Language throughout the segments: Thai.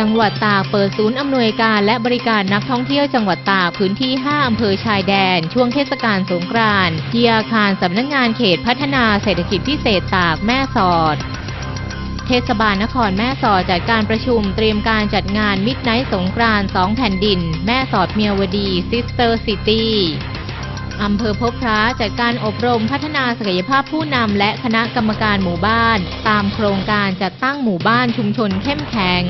จังหวัดตากเปิดศูนย์อำนวยการและบริการนักท่องเที่ยวจังหวัดตากพื้นที่ 5 อำเภอชายแดน ช่วงเทศกาลสงกรานต์ที่อาคารสำนักงานเขตพัฒนาเศรษฐกิจพิเศษตากแม่สอด เทศบาลนครแม่สอดจัดการประชุมเตรียมการจัดงานมิดไนท์สงกรานต์2แผ่นดิน แม่สอดเมียวดีซิสเตอร์ซิตี้อำเภอพบพระจัดการอบรมพัฒนาศักยภาพผู้นำและคณะกรรมการหมู่บ้าน ตามโครงการจัดตั้งหมู่บ้านชุมชนเข้มแข็ง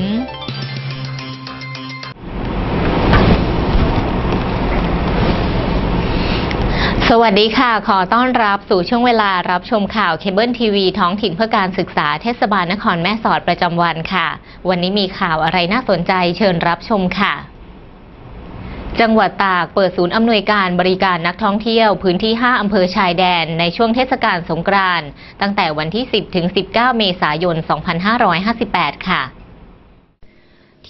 สวัสดีค่ะ ขอต้อนรับสู่ช่วงเวลารับชมข่าวเคเบิลทีวีท้องถิ่นเพื่อการศึกษาเทศบาลนครแม่สอดประจำวันค่ะ วันนี้มีข่าวอะไรน่าสนใจเชิญรับชมค่ะ จังหวัดตากเปิดศูนย์อำนวยการบริการนักท่องเที่ยว พื้นที่ 5 อำเภอชายแดน ในช่วงเทศกาลสงกรานต์ตั้งแต่วันที่ 10 ถึง 19 เมษายน 2558 ค่ะ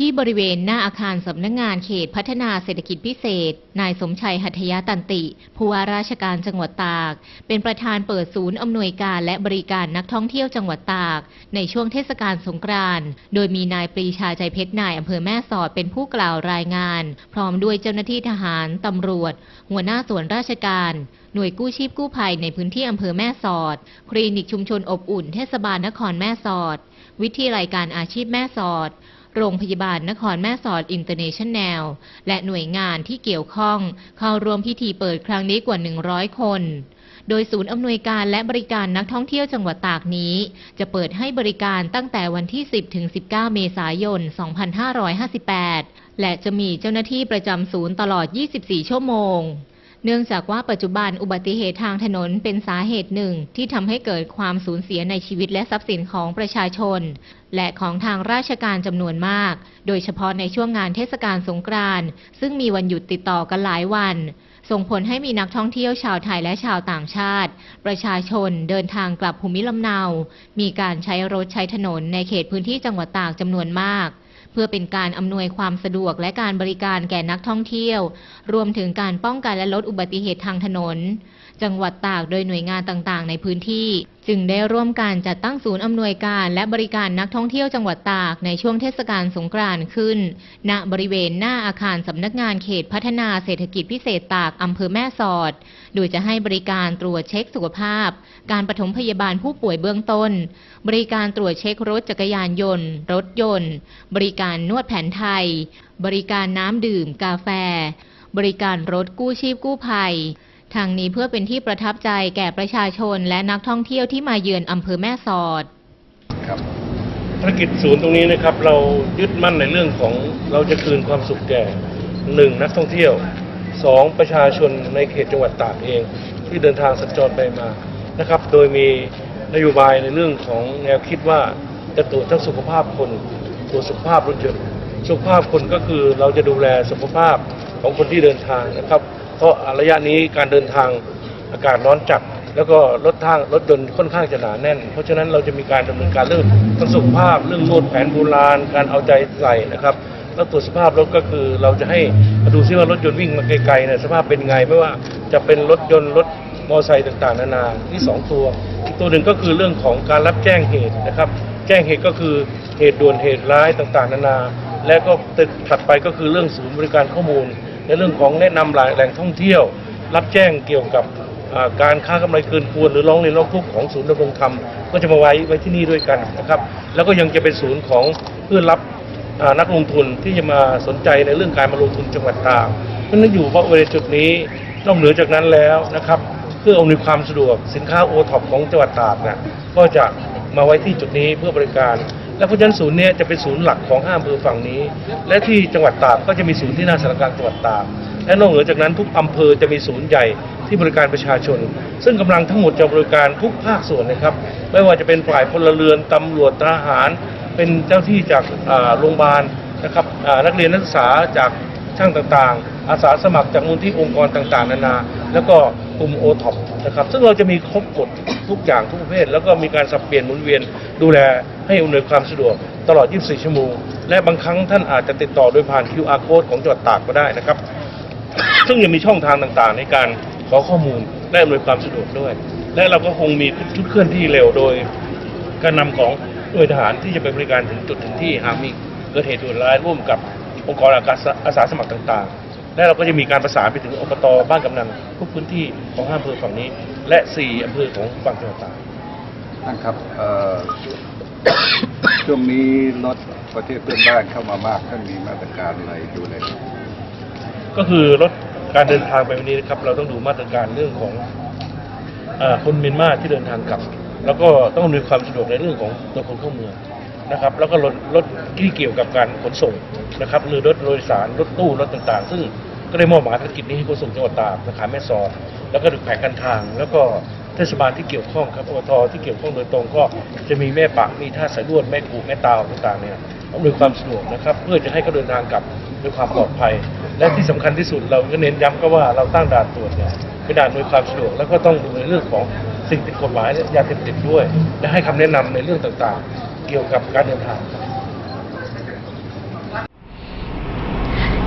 ที่บริเวณหน้าอาคารสำนักงงานเขตพัฒนาเศรษฐกิจพิเศษ นายสมชัยหัตถยตันติ ผู้ว่าราชการจังหวัดตาก เป็นประธานเปิดศูนย์อำนวยการและบริการนักท่องเที่ยวจังหวัดตาก ในช่วงเทศกาลสงกรานต์ โดยมีนายปรีชาใจเพชรนายอำเภอแม่สอดเป็นผู้กล่าวรายงาน พร้อมด้วยเจ้าหน้าที่ทหาร ตำรวจ หัวหน้าส่วนราชการหน่วยกู้ชีพกู้ภัยในพื้นที่อำเภอแม่สอด คลินิกชุมชนอบอุ่นเทศบาลนครแม่สอด วิทยาลัยการอาชีพแม่สอด โรงพยาบาลนครแม่สอดอินเตอร์เนชั่นแนล และหน่วยงานที่เกี่ยวข้อง เข้าร่วมพิธีเปิดครั้งนี้กว่า 100 คน โดยศูนย์อำนวยการและบริการนักท่องเที่ยวจังหวัดตากนี้ จะเปิดให้บริการตั้งแต่วันที่ 10 ถึง 19 เมษายน 2558 และจะมีเจ้าหน้าที่ประจำศูนย์ตลอด 24 ชั่วโมง เนื่องจากว่าปัจจุบันอุบัติเหตุทางถนนเป็นสาเหตุหนึ่งที่ทำให้เกิดความสูญเสียในชีวิตและทรัพย์สินของประชาชน และของทางราชการจำนวนมาก โดยเฉพาะในช่วงงานเทศกาลสงกรานต์ซึ่งมีวันหยุดติดต่อกันหลายวัน ส่งผลให้มีนักท่องเที่ยวชาวไทยและชาวต่างชาติ ประชาชนเดินทางกลับภูมิลำเนา มีการใช้รถใช้ถนนในเขตพื้นที่จังหวัดตากจำนวนมาก เพื่อเป็นการอำนวยความสะดวกและการบริการแก่นักท่องเที่ยว รวมถึงการป้องกันและลดอุบัติเหตุทางถนน จังหวัดตากโดยหน่วยงานต่างๆ ในพื้นที่ จึงได้ร่วมการจัดตั้งศูนย์อำนวยการและบริการนักท่องเที่ยวจังหวัดตากในช่วงเทศกาลสงกรานต์ขึ้น ณบริเวณหน้าอาคารสำนักงานเขตพัฒนาเศรษฐกิจพิเศษตากอำเภอแม่สอด โดยจะให้บริการตรวจเช็คสุขภาพ การปฐมพยาบาลผู้ป่วยเบื้องต้น บริการตรวจเช็ครถจักรยานยนต์ รถยนต์ บริการนวดแผนไทย บริการน้ำดื่ม กาแฟ บริการรถกู้ชีพกู้ภัย ทางนี้เพื่อเป็นที่ประทับใจแก่ประชาชนและนักท่องเที่ยวที่มาเยือนอำเภอแม่สอด ครับภารกิจศูนย์ตรงนี้นะครับ เรายึดมั่นในเรื่องของเราจะคืนความสุขแก่หนึ่งนักท่องเที่ยวสองประชาชนในเขตจังหวัดตากเองที่เดินทางสัญจรไปมานะครับ โดยมีนโยบายในเรื่องของแนวคิดว่าจะตรวจทั้งสุขภาพคนตรวจสุขภาพรถยนต์สุขภาพคนก็คือเราจะดูแลสุขภาพของคนที่เดินทางนะครับ เพราะระยะนี้การเดินทางอากาศร้อนจัดแล้วก็รถทางรถยนต์ค่อนข้างจะหนาแน่น เพราะฉะนั้นเราจะมีการดำเนินการเรื่องทั้งสุขภาพเรื่องนวดแผนโบราณการเอาใจใส่นะครับ แล้วตรวจสภาพรถก็คือเราจะให้ดูซิว่ารถยนต์วิ่งมาไกลๆเนี่ยสภาพเป็นไงไม่ว่าจะเป็นรถยนต์รถมอเตอร์ไซค์ต่างๆ นานาที่สองตัวอีกตัวหนึ่งก็คือเรื่องของการรับแจ้งเหตุนะครับ แจ้งเหตุก็คือเหตุด่วนเหตุร้ายต่างๆ นานา และก็ตึกถัดไปก็คือเรื่องศูนย์บริการข้อมูล ในเรื่องของแนะนำแหล่งท่องเที่ยว รับแจ้งเกี่ยวกับการค้ากำไรเกินควรหรือร้องเรียนร้องทุกข์ของศูนย์ดำรงธรรมก็จะมาไว้ไว้ที่นี่ด้วยกันนะครับ แล้วก็ยังจะเป็นศูนย์ของเพื่อรับนักลงทุนที่จะมาสนใจในเรื่องการมาลงทุนจังหวัดตากเพราะฉะนั้นอยู่บริเวณจุดนี้นอกเหนือจากนั้นแล้วนะครับ เพื่ออำนวยความสะดวกสินค้าโอท็อปของจังหวัดตากนะก็จะมาไว้ที่จุดนี้เพื่อบริการ และเพราะฉะนั้นศูนย์นี้จะเป็นศูนย์หลักของห้าอำเภอฝั่งนี้ และที่จังหวัดตากก็จะมีศูนย์ที่หน้าสารกลางจังหวัดตากและนอกเหนือจากนั้นทุกอำเภอจะมีศูนย์ใหญ่ที่บริการประชาชน ซึ่งกำลังทั้งหมดจะบริการทุกภาคส่วนนะครับ ไม่ว่าจะเป็นฝ่ายพลเรือนตำรวจทหาร เป็นเจ้าที่จากโรงพยาบาลนะครับนักเรียนนักศึกษาจากช่างต่างๆ อาสาสมัครจากมูลที่องค์กรต่างๆ นานา แล้วก็ กลุ่มโอท็อปนะครับซึ่งเราจะมีครบหมดทุกอย่างทุกประเภท แล้วก็มีการสับเปลี่ยนหมุนเวียนดูแลให้อำนวยความสะดวกตลอด 24 ชั่วโมง และบางครั้งท่านอาจจะติดต่อโดยผ่าน QR code ของจังหวัดตากก็ได้นะครับ ซึ่งยังมีช่องทางต่างๆ ในการขอข้อมูลและอำนวยความสะดวกด้วย และเราก็คงมีชุดเคลื่อนที่เร็วโดย การนำของหน่วยทหารที่จะไปบริการถึงจุดถึงที่หากมีเกิดเหตุด่วนร้ายร่วมกับองค์กรอาสาอาสาสมัครต่างๆ และเราก็จะมีการประสานไปถึงอบตบ้านกำนันทุกพื้นที่ของห้าอำเภอฝั่งนี้ และสี่อำเภอของฝั่งจังหวัดตากท่านครับเอ่อ ช่วงนี้รถประเทศเพื่อนบ้านเข้ามามากท่านมีมาตรการอะไรดูแลก็คือลดการเดินทางไปวันนี้นะครับ เราต้องดูมาตรการเรื่องของเออคนเมียนมาที่เดินทางกลับ แล้วก็ต้องมีความสะดวกในเรื่องของตัวคนเข้าเมือง นะครับ แล้วก็ลดลดที่เกี่ยวกับการขนส่งนะครับหรือรถโดยสารรถตู้รถต่างๆ ซึ่งก็ได้มอบหมายภารกิจนี้ให้ขนส่งจังหวัดตากสาขาแม่สอดแล้วก็ดูแผนการทาง แล้วก็เทศบาลที่เกี่ยวข้องครับอบตที่เกี่ยวข้องโดยตรงก็จะมีแม่ปะมีท่าสายลวดแม่กูแม่ตาวต่างๆเนี่ยอำนวยความสะดวกนะครับ เพื่อจะให้เขาเดินทางกลับด้วยความปลอดภัย และที่สำคัญที่สุดเราก็เน้นย้ำก็ว่าเราตั้งด่านตรวจเนี่ยเป็นด่านอำนวยความสะดวกแล้วก็ต้องดูในเรื่องของสิ่งผิดกฎหมายและยาเสพติดด้วย และให้คำแนะนำในเรื่องต่างๆ เกี่ยวกับการเดินทาง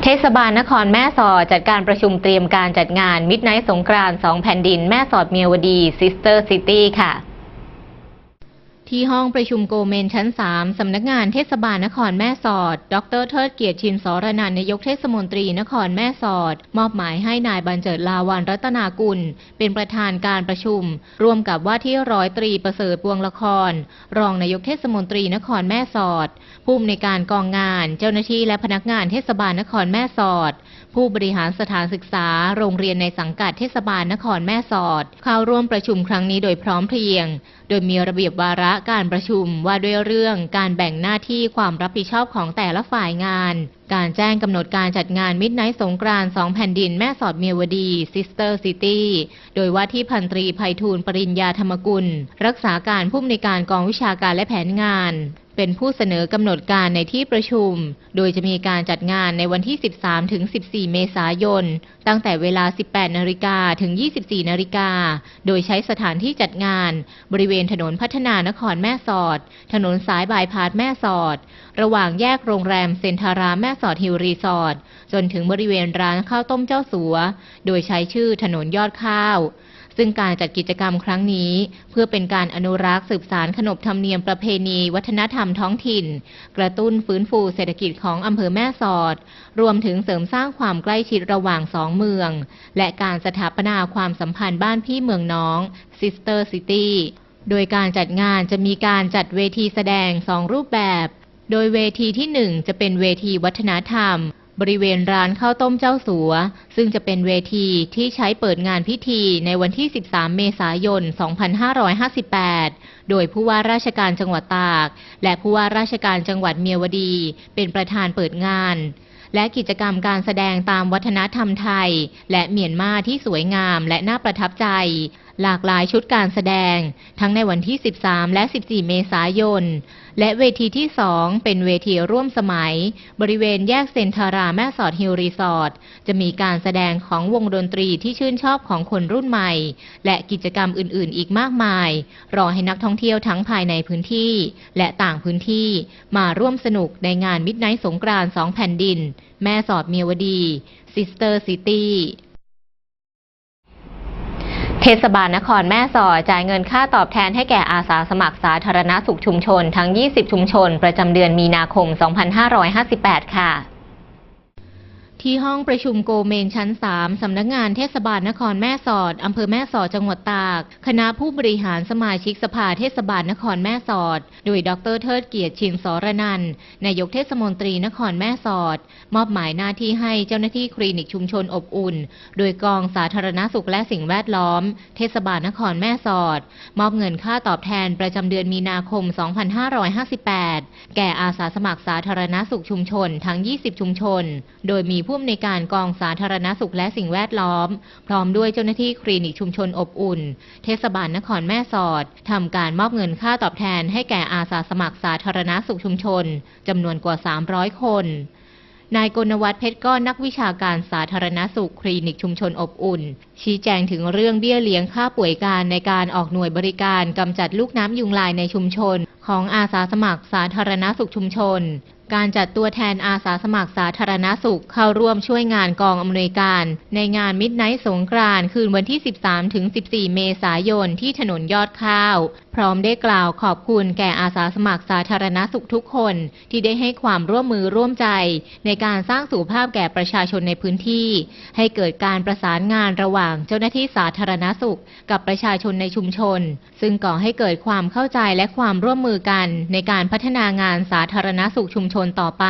เทศบาลนครแม่สอดจัดการประชุมเตรียมการจัดงานมิดไนท์สงกรานต์2แผ่นดินแม่สอดเมียวดีซิสเตอร์ซิตี้ค่ะ ที่ห้องประชุมโกเมนชั้น 3 สำนักงานเทศบาลนครแม่สอด ดรเทิดเกียรติชินสรนันนายกเทศมนตรีนครแม่สอด มอบหมายให้นายบัญเจิดลาวันรัตนากุล เป็นประธานการประชุม ร่วมกับว่าที่ร้อยตรีประเสริฐปวงละคร รองนายกเทศมนตรีนครแม่สอด ผู้อำนวยการกองงาน เจ้าหน้าที่และพนักงานเทศบาลนครแม่สอด ผู้บริหารสถานศึกษา โรงเรียนในสังกัดเทศบาลนครแม่สอด เข้าร่วมประชุมครั้งนี้โดยพร้อมเพรียง โดยมีระเบียบวาระการประชุมว่าด้วยเรื่องการแบ่งหน้าที่ความรับผิดชอบของแต่ละฝ่ายงาน การแจ้งกำหนดการจัดงานมิดไนท์สงกรานต์2แผ่นดินแม่สอดเมียวดีซิสเตอร์ซิตี้โดยว่าที่พันตรีไพฑูรย์ปริญญาธรรมกุล รักษาการผู้อำนวยการกองวิชาการและแผนงาน เป็นผู้เสนอกำหนดการในที่ประชุม โดยจะมีการจัดงานในวันที่ 13 ถึง 14 เมษายน ตั้งแต่เวลา 18 นาฬิกาถึง 24 นาฬิกา โดยใช้สถานที่จัดงาน บริเวณถนนพัฒนานครแม่สอด ถนนสายบายพาสแม่สอด ระหว่างแยกโรงแรมเซนทาราแม่สอดฮิลรีสอร์ทจนถึงบริเวณร้านข้าวต้มเจ้าสัว โดยใช้ชื่อถนนยอดข้าว ซึ่งการจัดกิจกรรมครั้งนี้ เพื่อเป็นการอนุรักษ์สืบสารขนบธรรมเนียมประเพณี วัฒนธรรมท้องถิ่น กระตุ้นฟื้นฟูเศรษฐกิจของอำเภอแม่สอด รวมถึงเสริมสร้างความใกล้ชิดระหว่างสองเมือง และการสถาปนาความสัมพันธ์บ้านพี่เมืองน้อง Sister City โดยการจัดงานจะมีการจัดเวทีแสดงสองรูปแบบ โดยเวทีที่หนึ่งจะเป็นเวทีวัฒนธรรม บริเวณร้านข้าวต้มเจ้าสัว ซึ่งจะเป็นเวทีที่ใช้เปิดงานพิธีในวันที่ 13 เมษายน 2558 โดยผู้ว่าราชการจังหวัดตาก และผู้ว่าราชการจังหวัดเมียวดี เป็นประธานเปิดงาน และกิจกรรมการแสดงตามวัฒนธรรมไทย และเมียนมาที่สวยงามและน่าประทับใจ หลากหลายชุดการแสดง ทั้งในวันที่ 13 และ 14 เมษายน และเวทีที่ 2 เป็นเวทีร่วมสมัย บริเวณแยกเซนทาราแม่สอดฮิลรีสอร์ทจะมีการแสดงของวงดนตรีที่ชื่นชอบของคนรุ่นใหม่ และกิจกรรมอื่นๆ อีกมากมาย รอให้นักท่องเที่ยวทั้งภายในพื้นที่ และต่างพื้นที่มาร่วมสนุกในงานมิดไนท์สงกรานต์2แผ่นดิน แม่สอดเมียวดีซิส เทศบาลนครแม่สอดจ่ายเงินค่าตอบแทนให้แก่อาสาสมัครสาธารณสุขชุมชนทั้ง 20 ชุมชน ประจำเดือนมีนาคม 2558 ค่ะ ที่ห้องประชุมโกเมนชั้น 3 สำนักงานเทศบาลนครแม่สอด อำเภอแม่สอดจังหวัดตาก คณะผู้บริหารสมาชิกสภาเทศบาลนครแม่สอด โดยดรเทิดเกียรติชินสรนันนายกเทศมนตรีนครแม่สอด มอบหมายหน้าที่ให้เจ้าหน้าที่คลินิกชุมชนอบอุ่น โดยกองสาธารณสุขและสิ่งแวดล้อม เทศบาลนครแม่สอด มอบเงินค่าตอบแทนประจำเดือนมีนาคม 2558 แก่อาสาสมัครสาธารณสุขชุมชนทั้ง 20 ชุมชน โดยมีผู้อำนวยการกองสาธารณสุขและสิ่งแวดล้อม พร้อมด้วยเจ้าหน้าที่คลินิกชุมชนอบอุ่น เทศบาลนครแม่สอดทำการมอบเงินค่าตอบแทนให้แก่อาสาสมัครสาธารณสุขชุมชนจำนวนกว่า 300 คนนายกนวัฒน์เพชรก้อนนักวิชาการสาธารณสุขคลินิกชุมชนอบอุ่น ชี้แจงถึงเรื่องเบี้ยเลี้ยงค่าป่วยการในการออกหน่วยบริการกำจัดลูกน้ำยุงลายในชุมชน ของอาสาสมัครสาธารณสุขชุมชน การจัดตัวแทนอาสาสมัครสาธารณสุขเข้าร่วมช่วยงานกองอำนวยการ ในงานมิดไนท์สงกรานต์คืนวันที่ 13-14 เมษายนที่ถนนยอดข้าว พร้อมได้กล่าวขอบคุณแก่อาสาสมัครสาธารณสุขทุกคนที่ได้ให้ความร่วมมือร่วมใจ ในการสร้างสุขภาพแก่ประชาชนในพื้นที่ ให้เกิดการประสานงานระหว่างเจ้าหน้าที่สาธารณสุข กับประชาชนในชุมชน ซึ่งก่อให้เกิดความเข้าใจและความร่วมมือกัน ในการพัฒนางานสาธารณสุขชุมชนต่อไป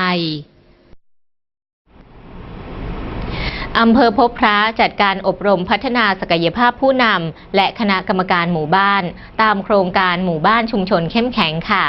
อำเภอพบพระจัดการอบรมพัฒนาศักยภาพผู้นำและคณะกรรมการหมู่บ้าน ตามโครงการหมู่บ้านชุมชนเข้มแข็งค่ะ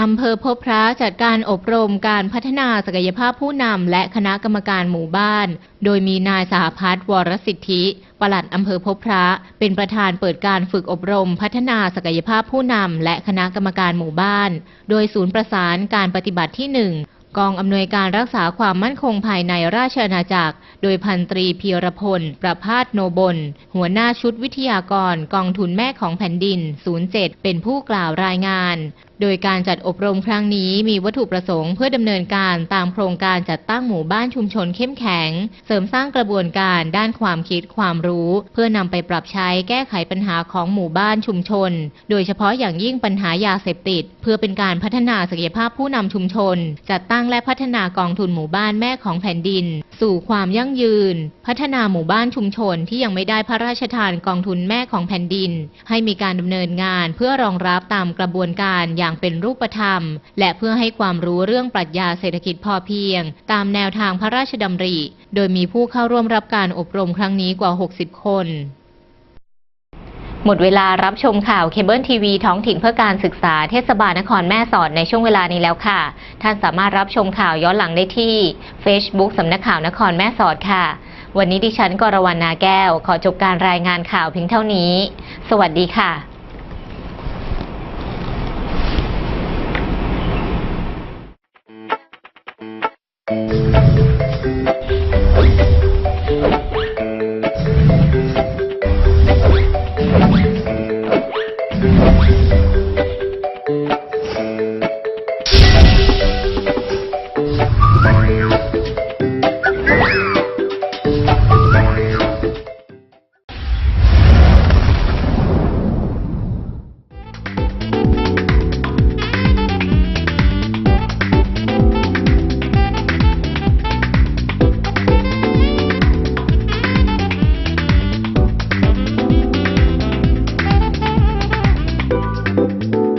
อำเภอพบพระจัดการอบรมการพัฒนาศักยภาพผู้นำและคณะกรรมการหมู่บ้าน โดยมีนายสหพัฒน์วรสิทธิ ปลัดอำเภอพบพระ เป็นประธานเปิดการฝึกอบรม พัฒนาศักยภาพผู้นำและคณะกรรมการหมู่บ้าน โดยศูนย์ประสานการปฏิบัติที่หนึ่ง กองอำนวยการรักษาความมั่นคงภายในราชอาณาจักร โดยพันตรีเพียรพล ประพาสโนบล หัวหน้าชุดวิทยากร กองทุนแม่ของแผ่นดิน 07 เป็นผู้กล่าวรายงาน โดยการจัดอบรมครั้งนี้มีวัตถุประสงค์เพื่อดำเนินการตามโครงการจัดตั้งหมู่บ้านชุมชนเข้มแข็ง เสริมสร้างกระบวนการด้านความคิดความรู้ เพื่อนำไปปรับใช้แก้ไขปัญหาของหมู่บ้านชุมชน โดยเฉพาะอย่างยิ่งปัญหายาเสพติด เพื่อเป็นการพัฒนาศักยภาพผู้นำชุมชน จัดตั้งและพัฒนากองทุนหมู่บ้านแม่ของแผ่นดิน สู่ความยั่งยืน พัฒนาหมู่บ้านชุมชนที่ยังไม่ได้พระราชทานกองทุนแม่ของแผ่นดิน ให้มีการดำเนินงานเพื่อรองรับตามกระบวนการอย่างอย่างเป็นรูปธรรม และเพื่อให้ความรู้เรื่องปรัชญาเศรษฐกิจพอเพียง ตามแนวทางพระราชดำริ โดยมีผู้เข้าร่วมรับการอบรมครั้งนี้กว่า 60 คนหมดเวลารับชมข่าวเคเบิลทีวีท้องถิ่นเพื่อการศึกษาเทศบาลนครแม่สอดในช่วงเวลานี้แล้วค่ะ ท่านสามารถรับชมข่าวย้อนหลังได้ที่ Facebook สำนักข่าวนครแม่สอดค่ะ วันนี้ดิฉันกรวรรณนาแก้ว ขอจบการรายงานข่าวเพียงเท่านี้ สวัสดีค่ะ thank you